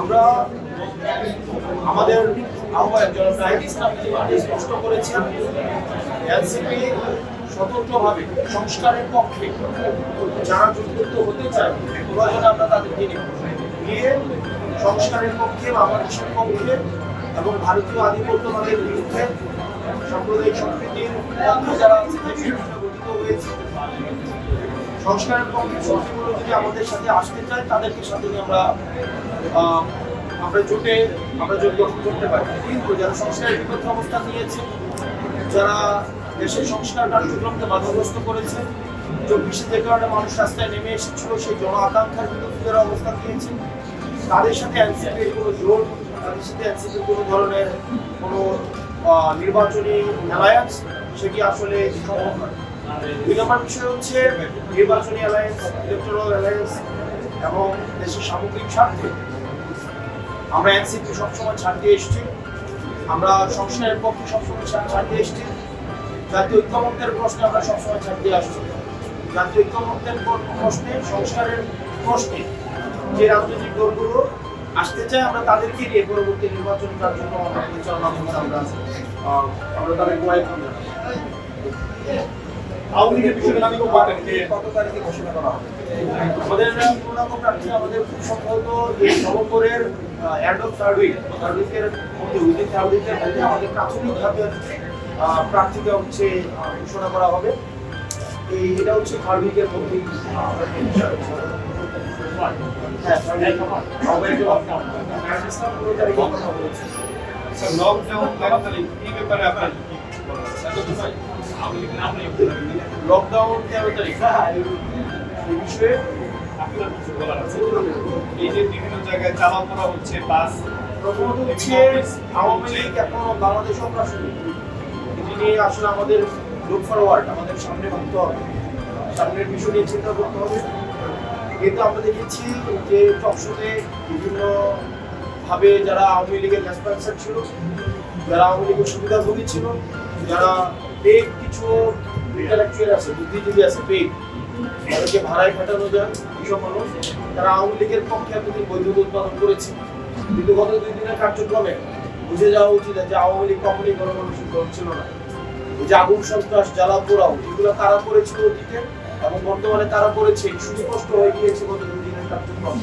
আমরা আমাদের স্পষ্ট করেছেন এনসিপি স্বতন্ত্রভাবে সংস্কারের পক্ষে যারা যুক্ত হতে চায় আমরা তাদেরকে নিয়ে সংস্কারের পক্ষে, বাংলাদেশের পক্ষে এবং ভারতীয় আধিপত্যবাদের বিরুদ্ধে সাম্প্রদায়িক সম্প্রীতির পক্ষে যারা গঠিত হয়েছে। সংস্কারের পক্ষে শক্তিগুলো যদি আমাদের সাথে আসতে চায়, তাদেরকে সাথে আমরা আমরা জোটে, আমরা জোট গঠন করতে পারি। কিন্তু যারা সংস্কারের বিপক্ষে অবস্থান নিয়েছে, যারা দেশের সংস্কার কার্যক্রমকে বাধাগ্রস্ত করেছে, চব্বিশে যে কারণে মানুষ রাস্তায় নেমে এসেছিল, সেই জন আকাঙ্ক্ষার বিরুদ্ধে যারা অবস্থান নিয়েছে, তাদের সাথে এনসিপির কোনো জোট, তাদের সাথে এনসিপির কোনো ধরনের কোনো নির্বাচনী অ্যালায়েন্স, সেটি আসলে সম্ভব নয়। দুই নম্বর বিষয় হচ্ছে নির্বাচনী অ্যালায়েন্স ইলেকট্রাল অ্যালায়েন্স এবং দেশের সামগ্রিক স্বার্থে। আমরা এনসিপি সবসময় ছাড় দিয়ে এসেছি। আমরা সংস্কারের পক্ষে সবসময় ছাড় দিয়ে এসেছি। জাতীয় ঐক্যমত্যের প্রশ্নে আমরা সবসময় ছাড় দিয়ে আসছি। জাতীয় ঐক্যমত্যের প্র- প্রশ্নে, সংস্কারের প্রশ্নে যে রাজনৈতিক দলগুলো আসতে চায়, আমরা তাদেরকে নিয়ে পরবর্তী নির্বাচনী কার্যক্রম আমরা পরিচালনা করতে আমরা আমরা ওয়েলকাম জানাই আওয়ামী লীগের বিষয়ে আমি খুব বলতেন যে কত তারিখে ঘোষণা করা হবে? আমাদের পূর্ণাঙ্গ প্রার্থী আমাদের খুব সম্ভবত এই নভেম্বরের end of third week third উইকের মধ্যে উইদিন থার্ড উইকের মধ্যে আমাদের প্রাথমিকভাবে প্রার্থীকে হচ্ছে ঘোষণা করা হবে। এই এটা হচ্ছে থার্ড উইকের মধ্যেই হ্যাঁ তারিখে কথা বলেছে স্যার তেরো তারিখ? এই ব্যাপারে আপনার লকডাউন তেরো তারিখ। এই বিষয়ে আপনার কিছু বলার আছে? এই যে বিভিন্ন জায়গায় চালাও করা হচ্ছে বাস প্রথমত হচ্ছে আওয়ামী লীগ এখনও বাংলাদেশ অগ্রাসনী এটি নিয়ে আসলে আমাদের লুক ফরওয়ার্ড আমাদের সামনে ভাবতে হবে। সামনের বিষয় নিয়ে চিন্তা করতে হবে। কিন্তু আমরা দেখেছি যে টকশোতে বিভিন্ন ভাবে যারা আওয়ামী লীগের রেসপন্সার ছিল যারা আওয়ামী লীগের সুবিধাভোগী ছিল যারা পেক কিছু ইন্টালেকচুয়াল আছে, বুদ্ধিজীবী আছে পেক তাদেরকে ভাড়ায় খাটানো যায়, এইসব মানুষ। তারা আওয়ামী লীগের পক্ষে এতদিন বৈধতা উৎপাদন করেছে। কিন্তু গত দুই দিনের কার্যক্রমে বুঝে যাওয়া উচিত যে আওয়ামী লীগ কখনই গণমানুষের দল ছিল না। যে আগুন সন্ত্রাস জ্বালা পোড়াও এগুলো কারা করেছিল অতীতে এবং বর্তমানে তারা করেছে? সুস্পষ্ট হয়ে গিয়েছে গত দুই দিনের কার্যক্রম।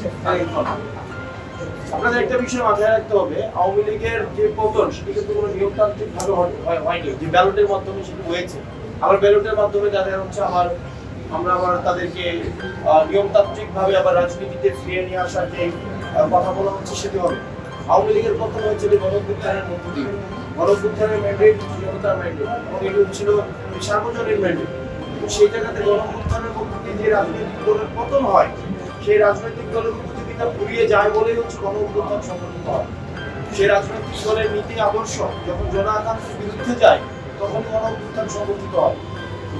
আপনাদের একটা বিষয় মাথায় রাখতে হবে, আওয়ামী লীগের যে পতন, সেটি কিন্তু কোনো নিয়মতান্ত্রিক ভাবে হয়নি। যে ব্যালটের মাধ্যমে সেটি হয়েছে। আবার ব্যালটের মাধ্যমে যাদের হচ্ছে আবার আমরা আবার তাদেরকে নিয়মতান্ত্রিক ভাবে আবার রাজনীতিতে ফিরিয়ে নিয়ে আসার যে কথা বলা হচ্ছে, সেটি হবে। আওয়ামী লীগের পতন হয়েছিল গণপুত্থানের মধ্য দিয়ে। গণপুত্থানের ম্যান্ডেট জনতার ম্যান্ডেট এবং এটি ছিল সার্বজনীন ম্যান্ডেট সেই জায়গাতে গণপুত্থানের মধ্য যে রাজনৈতিক দলের পতন হয়, সেই রাজনৈতিক দলের উপযোগিতা ফুরিয়ে যায় বলেই হচ্ছে গণ অভ্যুত্থান সংগঠিত হয়। সেই রাজনৈতিক দলের নীতি আদর্শ যখন জন আকাঙ্ক্ষার বিরুদ্ধে যায় তখন গণ অভ্যুত্থান সংগঠিত হয়।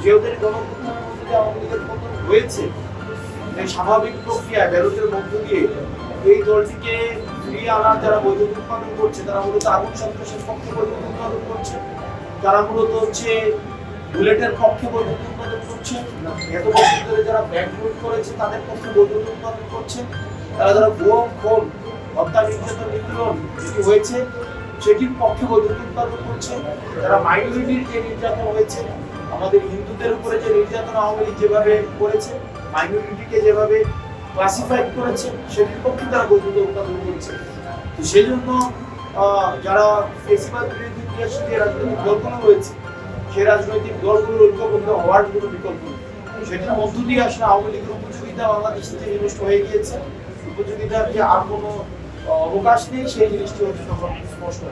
যেহেতু গণ অভ্যুত্থানের মধ্যে দিয়ে আওয়ামী লীগের পতন হয়েছে এই স্বাভাবিক প্রক্রিয়া ব্যালটের মধ্য দিয়ে এই দলটিকে ফিরিয়ে আনার যারা বৈদ্যুতিক উৎপাদন করছে, তারা মূলত আগুন সন্ত্রাসের পক্ষে বৈদ্যুতিক উৎপাদন করছে। তারা মূলত হচ্ছে বুলেটের পক্ষে বৈদ্যুতিক উৎপাদন করছে। এত বছর ধরে যারা ব্যাংক লুট করেছে, তাদের পক্ষে বৈদ্যুতিক উৎপাদন করছে। তারা যারা ভুয়ো খোল হত্যা নির্যাতন নিপীড়ন যেটি হয়েছে, সেটির পক্ষে বৈদ্যুতিক উৎপাদন করছে। যারা মাইনরিটির যে নির্যাতন হয়েছে, আমাদের হিন্দুদের উপরে যে নির্যাতন আওয়ামী লীগ যেভাবে করেছে, মাইনরিটিকে যেভাবে ক্লাসিফাইড করেছে, সেটির পক্ষে তারা বৈদ্যুতিক উৎপাদন করছে। তো সেই জন্য যারা ফেসিবাদ বিরোধী রাজনৈতিক দলগুলো রয়েছে সেই রাজনৈতিক দলগুলোর ঐক্যবদ্ধ হওয়ার কোনো বিকল্প নেই সেটার মধ্য দিয়ে আসলে আওয়ামী লীগের উপযোগিতা বাংলাদেশ থেকে নষ্ট হয়ে গিয়েছে উপযোগিতার যে আর কোনো অবকাশ নেই, সেই জিনিসটি হচ্ছে তখন স্পষ্ট।